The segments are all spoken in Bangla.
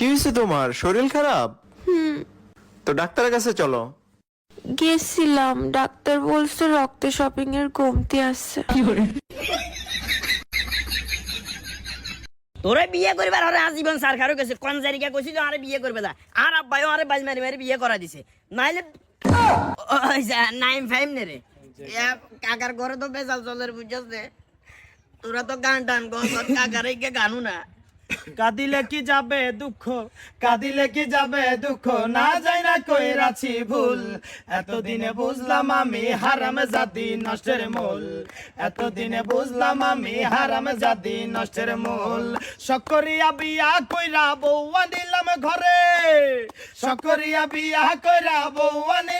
কি হয়েছে তোমার? শরীর খারাপ? হুম। তো ডাক্তারের কাছে চলো। গেছিলাম। ডাক্তার বলছে রক্তে শপিং এর কমতি আছে। তোরে বিয়ে করবার হরে আজীবন সরকারও গেছে। কোন জারিকা কইছি আরে বিয়ে করবে না। আর আব্বাইও আরে বাজ মারি মারি বিয়ে করা দিছে। নাইলে ওই যে নাইম ফাইম নে রে। এ কাকার ঘরে তো বেজাল চলের বুঝছস রে তোরা তো গান টান গো কাকার এই গানু না। কাঁদিলে কি যাবে দুঃখ? কাঁদিলে কি যাবে দুঃখ? না যাই না কই রাছি ভুল। এতদিনে বুঝলাম আমি হারাম জাতি নষ্টের মূল। এতদিনে বুঝলাম আমি হারাম জাতি নষ্টের মূল। সকরিয়া বিয়া কইরা বউয়া নিলাম ঘরে। সকরিয়া বিয়া কইরা বউয়া ঘরে আশা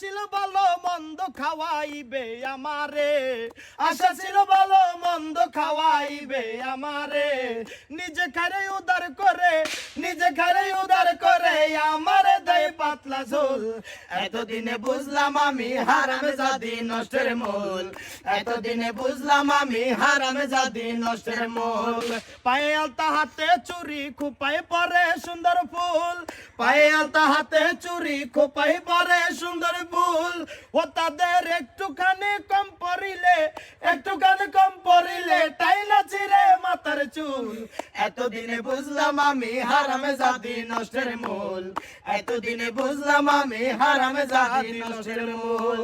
ছিল ভালো মন্দ খাওয়াইবে আমারে। আশা ছিল ভালো মন্দ খাওয়াইবে আমারে। নিজে খারে উদার করে নিজে খারে উদার করে আমারে দেয় পাতলা ঝোল। এতদিনে বুঝলাম আমি হারামে জাদি নষ্টের মূল। এতদিনে বুঝলাম আমি হারামে জাদি নষ্টের মূল। পায়ে আলতা হাতে চুরি খুপাই পরে সুন্দর ফুল পায়ে আলতা হাতে চুরি খোপাই পরে সুন্দর ফুল ও তাদের একটুখানি কম পরিলে, একটুখানি কম পরিলে টাইলা চিরে মাথার চুল? এতদিনে বুঝলাম আমি হারামে জাদি নষ্টের মূল। এতদিনে বুঝলাম আমি হারামে জাদি নষ্টের মূল।